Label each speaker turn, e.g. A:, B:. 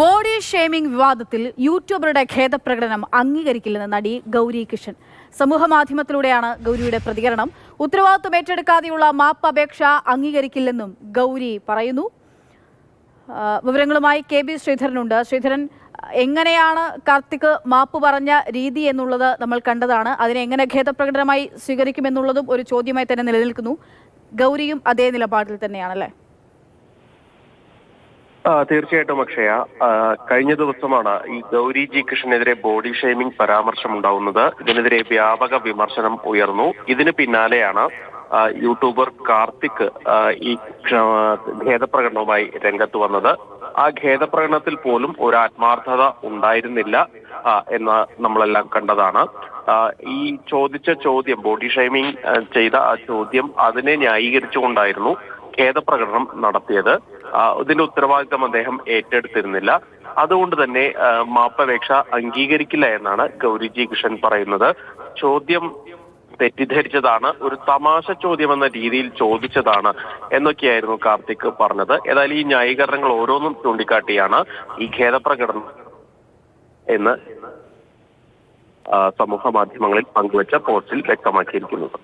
A: Body shaming വിവാദത്തിൽ യൂട്യൂബറുടെ ഖേദപ്രകടനം അംഗീകരിക്കില്ലെന്ന് നടി ഗൗരി കിഷൻ. സമൂഹ മാധ്യമത്തിലൂടെയാണ് ഗൗരിയുടെ പ്രതികരണം. ഉത്തരവാദിത്വം ഏറ്റെടുക്കാതെയുള്ള മാപ്പ് അപേക്ഷ അംഗീകരിക്കില്ലെന്നും ഗൗരി പറയുന്നു. വിവരങ്ങളുമായി കെ ബി ശ്രീധരനുണ്ട്. ശ്രീധരൻ എങ്ങനെയാണ് കാർത്തിക് മാപ്പ് പറഞ്ഞ രീതി എന്നുള്ളത് നമ്മൾ കണ്ടതാണ്. അതിനെ എങ്ങനെ ഖേദപ്രകടനമായി സ്വീകരിക്കുമെന്നുള്ളതും ഒരു ചോദ്യമായി തന്നെ നിലനിൽക്കുന്നു. ഗൗരിയും അതേ നിലപാടിൽ തന്നെയാണല്ലേ?
B: തീർച്ചയായിട്ടും അക്ഷയ. കഴിഞ്ഞ ദിവസമാണ് ഈ ഗൗരി ജി കൃഷ്ണനെതിരെ ബോഡി ഷെയ്മിംഗ് പരാമർശം ഉണ്ടാവുന്നത് ഇതിനെതിരെ വ്യാപക വിമർശനം ഉയർന്നു. ഇതിന് പിന്നാലെയാണ് യൂട്യൂബർ കാർത്തിക് ഈ ഖേദപ്രകടനവുമായി രംഗത്ത് വന്നത്. ആ ഖേദപ്രകടനത്തിൽ പോലും ഒരു ആത്മാർത്ഥത ഉണ്ടായിരുന്നില്ല എന്ന് നമ്മളെല്ലാം കണ്ടതാണ്. ഈ ചോദിച്ച ചോദ്യം ബോഡി ഷെയ്മിംഗ് ചെയ്ത ആ ചോദ്യം അതിനെ ന്യായീകരിച്ചുകൊണ്ടായിരുന്നു ഖേദപ്രകടനം നടത്തിയത്. ഇതിന്റെ ഉത്തരവാദിത്തം അദ്ദേഹം ഏറ്റെടുത്തിരുന്നില്ല. അതുകൊണ്ട് തന്നെ മാപ്പപേക്ഷ അംഗീകരിക്കില്ല എന്നാണ് ഗൗരിജി കിഷൻ പറയുന്നത്. ചോദ്യം തെറ്റിദ്ധരിച്ചതാണ് ഒരു തമാശ ചോദ്യം എന്ന രീതിയിൽ ചോദിച്ചതാണ് എന്നൊക്കെയായിരുന്നു കാർത്തിക് പറഞ്ഞത്. ഏതായാലും ഈ ന്യായീകരണങ്ങൾ ഓരോന്നും ചൂണ്ടിക്കാട്ടിയാണ് ഈ ഖേദപ്രകടനം എന്ന് സമൂഹ മാധ്യമങ്ങളിൽ പങ്കുവച്ച പോസ്റ്റിൽ വ്യക്തമാക്കിയിരിക്കുന്നത്.